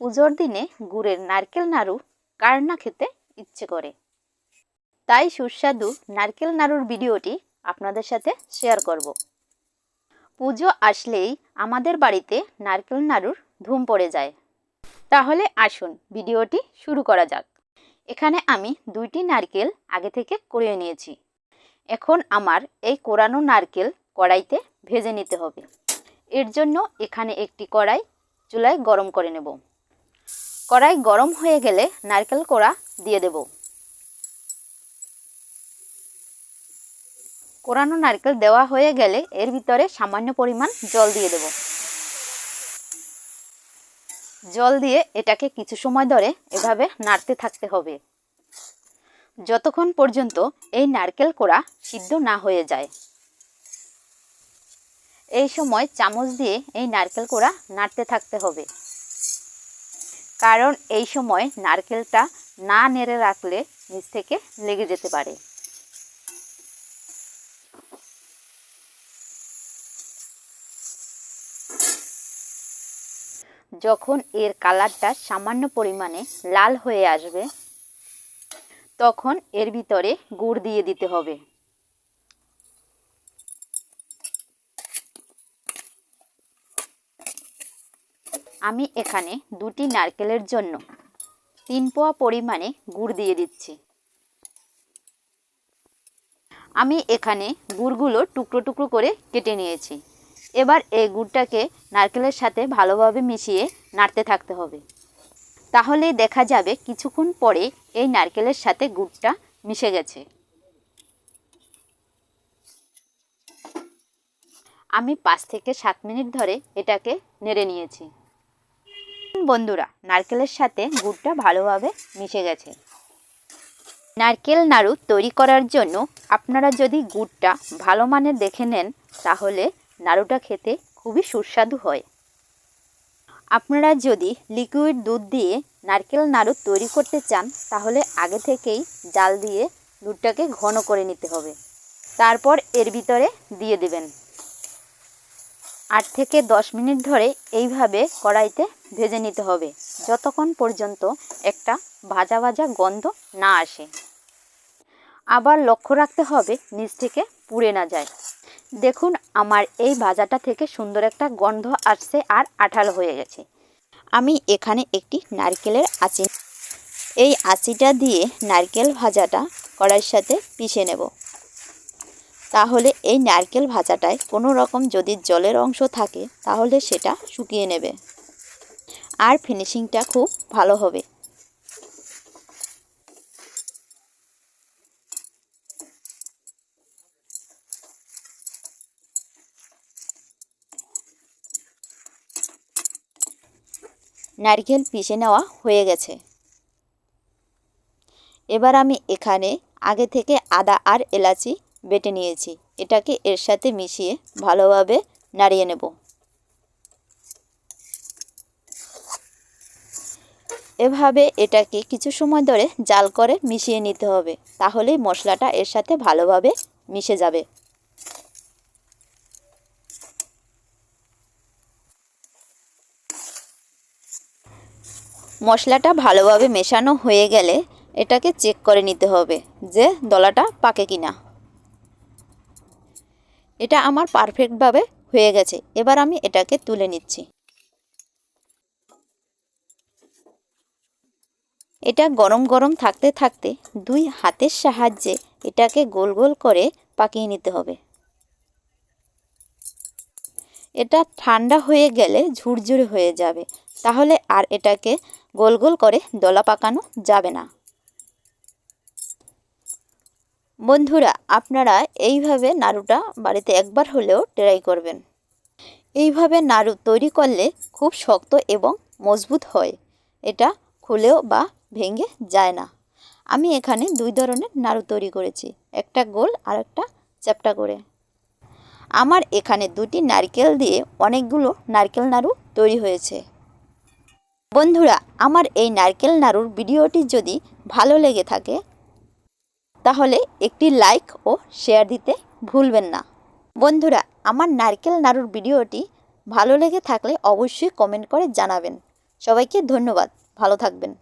পুজোর দিনে গুড়ের নারকেল নাড়ু কার না খেতে ইচ্ছে করে। তাই সুস্বাদু নারকেল নাড়ুর ভিডিওটি আপনাদের সাথে শেয়ার করব। পুজো আসলেই আমাদের বাড়িতে নারকেল নাড়ুর ধুম পড়ে যায়। তাহলে আসুন ভিডিওটি শুরু করা যাক। এখানে আমি দুইটি নারকেল আগে থেকে কুড়িয়ে নিয়েছি। এখন আমার এই কোরানো নারকেল কড়াইতে ভেজে নিতে হবে। এর জন্য এখানে একটি কড়াই চুলায় গরম করে নেব। কড়াই গরম হয়ে গেলে নারকেল কোড়া দিয়ে দেব। কোরানো নারকেল দেওয়া হয়ে গেলে এর ভিতরে সামান্য পরিমাণ জল দিয়ে দেব। জল দিয়ে এটাকে কিছু সময় ধরে এভাবে নাড়তে থাকতে হবে। যতক্ষণ পর্যন্ত এই নারকেল কোড়া সিদ্ধ না হয়ে যায়। এই সময় চামচ দিয়ে এই নারকেল কোড়া নাড়তে থাকতে হবে। কারণ এই সময় নারকেলটা না নেড়ে রাখলে নিচ থেকে লেগে যেতে পারে। যখন এর কালারটা সামান্য পরিমাণে লাল হয়ে আসবে, তখন এর ভিতরে গুড় দিয়ে দিতে হবে। আমি এখানে দুটি নারকেলের জন্য তিন পোয়া পরিমাণে গুড় দিয়ে দিচ্ছি। আমি এখানে গুড়গুলো টুকরো টুকরো করে কেটে নিয়েছি। এবার এই গুড়টাকে নারকেলের সাথে ভালোভাবে মিশিয়ে নাড়তে থাকতে হবে। তাহলেই দেখা যাবে কিছুক্ষণ পরে এই নারকেলের সাথে গুড়টা মিশে গেছে। আমি পাঁচ থেকে সাত মিনিট ধরে এটাকে নেড়ে নিয়েছি। বন্ধুরা, নারকেলের সাথে গুড়টা ভালোভাবে মিশে গেছে। নারকেল নাড়ু তৈরি করার জন্য আপনারা যদি গুড়টা ভালো মানের দেখে নেন, তাহলে নাড়ুটা খেতে খুবই সুস্বাদু হয়। আপনারা যদি লিকুইড দুধ দিয়ে নারকেল নাড়ু তৈরি করতে চান, তাহলে আগে থেকেই জাল দিয়ে দুধটাকে ঘন করে নিতে হবে। তারপর এর ভিতরে দিয়ে দেবেন। আট থেকে দশ মিনিট ধরে এইভাবে কড়াইতে ভেজে নিতে হবে, যতক্ষণ পর্যন্ত একটা ভাজা ভাজা গন্ধ না আসে। আবার লক্ষ্য রাখতে হবে নিচ থেকে পুড়ে না যায়। দেখুন, আমার এই ভাজাটা থেকে সুন্দর একটা গন্ধ আসছে আর আঠালো হয়ে গেছে। আমি এখানে একটি নারকেলের আঁচি এই আঁচিটা দিয়ে নারকেল ভাজাটা কড়াইয়ের সাথে পিষে নেব। তাহলে এই নারকেল ভাজাটায় কোনো রকম যদি জলের অংশ থাকে, তাহলে সেটা শুকিয়ে নেবে। আর ফিনিশিংটা খুব ভালো হবে। নারকেল পিষে নেওয়া হয়ে গেছে। এবার আমি এখানে আগে থেকে আদা আর এলাচি বেটে নিয়েছি। এটাকে এর সাথে মিশিয়ে ভালোভাবে নাড়িয়ে নেব। এভাবে এটাকে কিছু সময় ধরে জাল করে মিশিয়ে নিতে হবে। তাহলেই মশলাটা এর সাথে ভালোভাবে মিশে যাবে। মশলাটা ভালোভাবে মেশানো হয়ে গেলে এটাকে চেক করে নিতে হবে যে দলাটা পাকে কিনা। এটা আমার পারফেক্টভাবে হয়ে গেছে। এবার আমি এটাকে তুলে নিচ্ছি। এটা গরম গরম থাকতে থাকতে দুই হাতের সাহায্যে এটাকে গোল গোল করে পাকিয়ে নিতে হবে। এটা ঠান্ডা হয়ে গেলে ঝুরঝুরে হয়ে যাবে। তাহলে আর এটাকে গোল গোল করে দলা পাকানো যাবে না। বন্ধুরা, আপনারা এইভাবে নাড়ুটা বাড়িতে একবার হলেও ট্রাই করবেন। এইভাবে নাড়ু তৈরি করলে খুব শক্ত এবং মজবুত হয়। এটা খুলেও বা ভেঙে যায় না। আমি এখানে দুই ধরনের নাড়ু তৈরি করেছি, একটা গোল আর একটা চ্যাপটা করে। আমার এখানে দুটি নারকেল দিয়ে অনেকগুলো নারকেল নাড়ু তৈরি হয়েছে। বন্ধুরা, আমার এই নারকেল নাড়ুর ভিডিওটি যদি ভালো লেগে থাকে তাহলে একটি লাইক ও শেয়ার দিতে ভুলবেন না। বন্ধুরা, আমার নারকেল নাড়ুর ভিডিওটি ভালো লেগে থাকলে অবশ্যই কমেন্ট করে জানাবেন। সবাইকে ধন্যবাদ। ভালো থাকবেন।